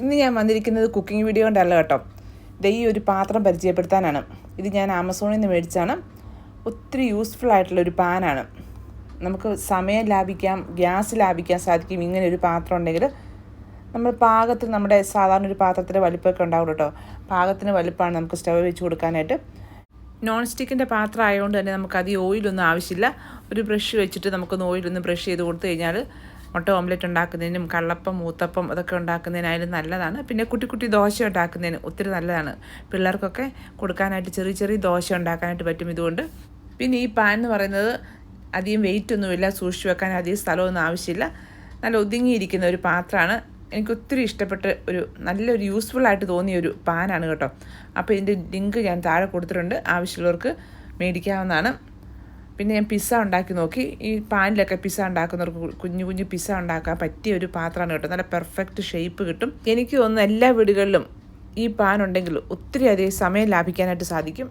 ഇന്ന് ഞാൻ വന്നിരിക്കുന്നത് കുക്കിംഗ് വീഡിയോ കൊണ്ടല്ല കേട്ടോ. ഈ ഒരു പാത്രം പരിചയപ്പെടുത്താനാണ്. ഇത് ഞാൻ ആമസോണിൽ നിന്ന് മേടിച്ചാണ്. ഒത്തിരി യൂസ്ഫുൾ ആയിട്ടുള്ള ഒരു പാനാണ് നമുക്ക് സമയം ലാഭിക്കാം ഗ്യാസ് ലാഭിക്കാൻ സാധിക്കും ഇങ്ങനെ ഒരു പാത്രം ഉണ്ടെങ്കിൽ നമ്മൾ പാകത്തിൽ നമ്മുടെ സാധാരണ ഒരു പാത്രത്തിന്റെ വലിപ്പമൊക്കെ ഉണ്ടാവും കേട്ടോ. പാകത്തിന് വലിപ്പമാണ് നമുക്ക് സ്റ്റവ് വെച്ച് കൊടുക്കാനായിട്ട്. നോൺ സ്റ്റിക്കിന്റെ പാത്രം ആയതുകൊണ്ട് തന്നെ നമുക്ക് അധികം ഓയിലൊന്നും ആവശ്യമില്ല. ഒരു ബ്രഷ് വെച്ചിട്ട് നമുക്കൊന്ന് ഓയിലൊന്ന് ബ്രഷ് ചെയ്ത് കൊടുത്തു കഴിഞ്ഞാൽ മുട്ട ഓംലെറ്റ് ഉണ്ടാക്കുന്നതിനും കള്ളപ്പം മൂത്തപ്പം അതൊക്കെ ഉണ്ടാക്കുന്നതിനായാലും നല്ലതാണ്. പിന്നെ കുട്ടി കുട്ടി ദോശ ഉണ്ടാക്കുന്നതിന് ഒത്തിരി നല്ലതാണ്. പിള്ളേർക്കൊക്കെ കൊടുക്കാനായിട്ട് ചെറിയ ചെറിയ ദോശ ഉണ്ടാക്കാനായിട്ട് പറ്റും ഇതുകൊണ്ട്. പിന്നെ ഈ പാൻ എന്ന് പറയുന്നത് അധികം വെയിറ്റ് ഒന്നുമില്ല സൂക്ഷിച്ച് വെക്കാൻ അധികം സ്ഥലമൊന്നും ആവശ്യമില്ല. നല്ല ഒതുങ്ങിയിരിക്കുന്ന ഒരു പാത്രമാണ്. എനിക്ക് ഒത്തിരി ഇഷ്ടപ്പെട്ട ഒരു നല്ലൊരു യൂസ്ഫുൾ ആയിട്ട് തോന്നിയ ഒരു പാനാണ് കേട്ടോ. അപ്പോൾ ഇതിന്റെ ലിങ്ക് ഞാൻ താഴെ കൊടുത്തിട്ടുണ്ട്. ആവശ്യമുള്ളവർക്ക് മേടിക്കാവുന്നതാണ്. പിന്നെ ഞാൻ പിസ്സ ഉണ്ടാക്കി നോക്കി. ഈ പാനിലൊക്കെ പിസ്സ ഉണ്ടാക്കുന്നവർക്ക് കുഞ്ഞു കുഞ്ഞു പിസ്സ ഉണ്ടാക്കാൻ പറ്റിയ ഒരു പാത്രമാണ് കേട്ടോ. നല്ല പെർഫെക്റ്റ് ഷേപ്പ് കിട്ടും. എനിക്ക് തോന്നുന്നു എല്ലാ വീടുകളിലും ഈ പാൻ ഉണ്ടെങ്കിൽ ഒത്തിരി അധികം സമയം ലാഭിക്കാനായിട്ട് സാധിക്കും.